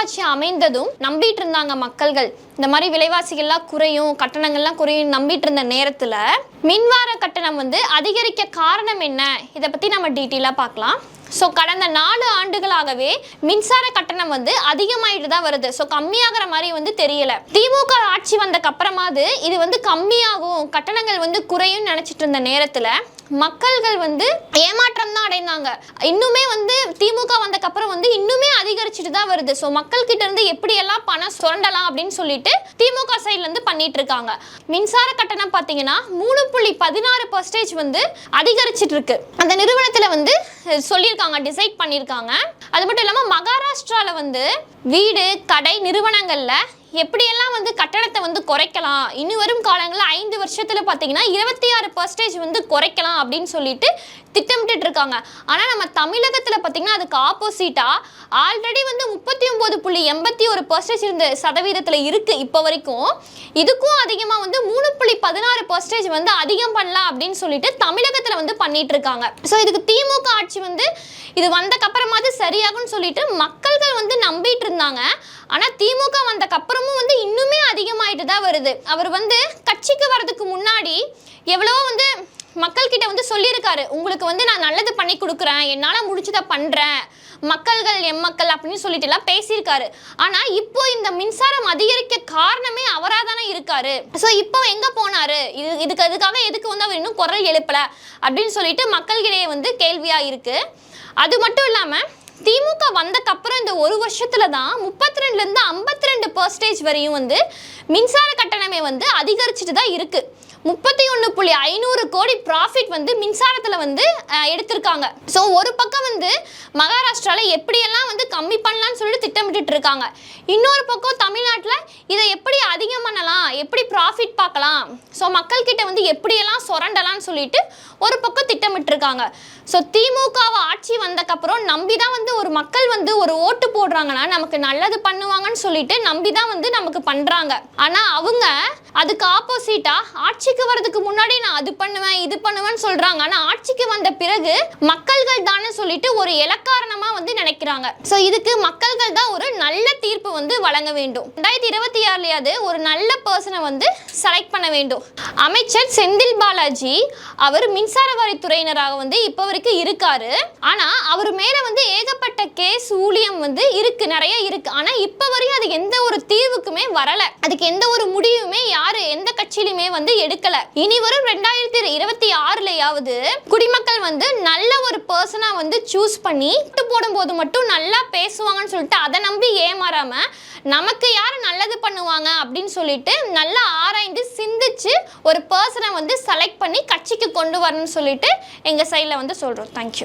ஆட்சி அமைந்ததும் நம்பிட்டு இருந்தாங்க மக்கள்கள். இந்த மாதிரி விலைவாசிகள்லாம் குறையும் கட்டணங்கள்லாம் குறையும் நம்பிட்டு இருந்த நேரத்துல மின்வார கட்டணம் வந்து அதிகரிக்க காரணம் என்ன? இதை பத்தி நம்ம டீட்டெயிலாக பார்க்கலாம். ஸோ கடந்த நாலு ஆண்டுகளாகவே மின்சார கட்டணம் வந்து அதிகமாயிட்டு தான் வருது. ஸோ கம்மியாகிற மாதிரி வந்து தெரியல. திமுக ஆட்சி வந்தக்கு அப்புறமாவது இது வந்து கம்மியாகும் கட்டணங்கள் வந்து குறையும் நினச்சிட்டு இருந்த நேரத்தில் மக்கள்கள் வந்து ஏமாற்றம் தான் அடைந்தாங்க. இன்னுமே வந்து திமுக வந்தக்கு அப்புறம் வந்து இன்னுமே அதிகரிச்சுட்டு தான் வருது. ஸோ மக்கள் கிட்ட இருந்து எப்படியெல்லாம் பணம் சுரண்டலாம் அப்படின்னு சொல்லிட்டு திமுக சைட்ல இருந்து பண்ணிட்டு இருக்காங்க. மின்சார கட்டணம் பார்த்தீங்கன்னா மூணு புள்ளி பதினாறு பர்சன்டேஜ் வந்து அதிகரிச்சிட்டு இருக்கு. அந்த நிறுவனத்தில் வந்து சொல்லியிருக்காங்க டிசைட் பண்ணியிருக்காங்க. அது மட்டும் இல்லாமல் மகாராஷ்டிராவில் வந்து வீடு கடை நிறுவனங்களில் எப்படியெல்லாம் வந்து கட்டணத்தை வந்து குறைக்கலாம்? இனி வரும் காலங்களில் ஐந்து வருஷத்தில் பார்த்தீங்கன்னா இருபத்தி ஆறு பர்சன்டேஜ் வந்து குறைக்கலாம் அப்படின்னு சொல்லிட்டு திட்டமிட்டு இருக்காங்க. ஆனால் நம்ம தமிழகத்தில் பார்த்தீங்கன்னா அதுக்கு ஆப்போசிட்டாக ஆல்ரெடி வந்து முப்பத்தி ஒம்பது புள்ளி எண்பத்தி ஒரு பர்சன்டேஜ் இருந்த சதவீதத்தில் இருக்குது இப்போ வரைக்கும். இதுக்கும் அதிகமாக வந்து பர்சன்டேஜ் வந்து அதிகம் பண்ணலாம் அப்படின்னு சொல்லிட்டு தமிழகத்தில் வந்து பண்ணிட்டு இருக்காங்க ஸோ இதுக்கு திமுக ஆட்சி வந்து இது வந்தக்கப்புறமாவது சரியாகும்னு சொல்லிட்டு மக்கள்கள் வந்து நம்பிட்டு இருந்தாங்க ஆனால் திமுக வந்தக்கப்புறமும் வந்து இன்னுமே அதிகமாயிட்டு தான் வருது. அவர் வந்து கட்சிக்கு வர்றதுக்கு முன்னாடி எவ்வளவோ வந்து மக்கள்கிட்ட வந்து சொல்லியிருக்காரு உங்களுக்கு வந்து நான் நல்லது பண்ணி கொடுக்குறேன் என்னால் முடிச்சதை பண்ணுறேன் மக்கள்கள் எம்மக்கள் அப்படின்னு சொல்லிட்டு எல்லாம் பேசியிருக்காரு. ஆனால் இப்போ இந்த மின்சாரம் அதிகரிக்க காரணமே அவராக தானே இருக்காரு. ஸோ இப்போ எங்கே போனார்? இது இதுக்கு அதுக்காக எதுக்கு வந்து அவர் இன்னும் குரல் எழுப்பலை? அப்படின்னு சொல்லிட்டு மக்கள்கிடையே வந்து கேள்வியாக இருக்குது அது மட்டும் இல்லாமல் திமுக வந்தக்கப்புறம் இந்த ஒரு வருஷத்துல தான் முப்பத்தி ரெண்டுலேருந்து ஐம்பத்தி ரெண்டு பர்சன்டேஜ் வரையும் வந்து மின்சார கட்டணமே வந்து அதிகரிச்சுட்டு தான் இருக்குது முப்பத்தி ஒன்று புள்ளி ஐநூறு கோடி ப்ராஃபிட் வந்து மின்சாரத்தில் வந்து எடுத்திருக்காங்க. ஸோ ஒரு பக்கம் வந்து மகாராஷ்டிராவில் எப்படியெல்லாம் வந்து கம்மி பண்ணலாம்னு சொல்லிட்டு திட்டமிட்டு இருக்காங்க இன்னொரு பக்கம் தமிழ்நாட்டில் இதை எப்படி அதிகம் பண்ணலாம் எப்படி ப்ராஃபிட் பார்க்கலாம்? ஸோ மக்கள்கிட்ட வந்து எப்படியெல்லாம் சுரண்டலாம்னு சொல்லிட்டு ஒரு பக்கம் திட்டமிட்டு இருக்காங்க ஸோ திமுகவை ஆட்சி வந்தக்கப்புறம் நம்பி தான் வந்து ஒரு மக்கள் வந்து ஒரு ஓட்டு போடுறாங்கன்னா நமக்கு நல்லது பண்ணுவாங்கன்னு சொல்லிட்டு நம்பி தான் வந்து நமக்கு பண்ணுறாங்க ஆனால் அவங்க அதுக்கு ஆப்போசிட்டாக ஆட்சி ஆட்சிக்கு வர்றதுக்கு முன்னாடி நான் அது பண்ணுவேன் இது பண்ணுவேன்னு சொல்றாங்க. ஆனால் ஆட்சிக்கு வந்த பிறகு மக்கள்கள் தானே சொல்லிட்டு ஒரு இலக்காரணமா வந்து நினைக்கிறாங்க. ஸோ இதுக்கு மக்கள்கள் தான் ஒரு நல்ல தீர்ப்பு வந்து வழங்க வேண்டும். ரெண்டாயிரத்தி இருபத்தி ஆறுலயாவது ஒரு நல்ல பர்சனை வந்து செலக்ட் பண்ண வேண்டும். அமைச்சர் செந்தில் பாலாஜி அவர் மின்சார வரித்துறையினராக வந்து இப்போ வரைக்கும் இருக்காரு. ஆனா அவர் மேல வந்து ஏகப்பட்ட கேஸ் ஊழியம் வந்து இருக்கு நிறைய இருக்கு. ஆனா இப்போ வரையும் அது எந்த ஒரு தீர்வுக்குமே வரல. அதுக்கு எந்த ஒரு முடிவுமே யாரு எந்த கட்சியிலுமே வந்து எடுக்கல இனி வரும் ரெண்டாயிரத்தி இருபத்தி ஆறுலயாவது குடிமக்கள் வந்து நல்ல ஒரு பர்சனா வந்து சூஸ் பண்ணி ஓட்டு போடும்போது மட்டும் நல்லா பேசுவாங்கன்னு சொல்லிட்டு அதை நம்பி ஏமாறாம நமக்கு யார் நல்லது பண்ணுவாங்க அப்படின்னு சொல்லிட்டு நல்லா ஆராய்ந்து சிந்திச்சு ஒரு பர்சனை வந்து செலக்ட் பண்ணி கட்சிக்கு கொண்டு வரணும்னு சொல்லிட்டு எங்கள் சைடில் வந்து சொல்கிறோம் தேங்க்யூ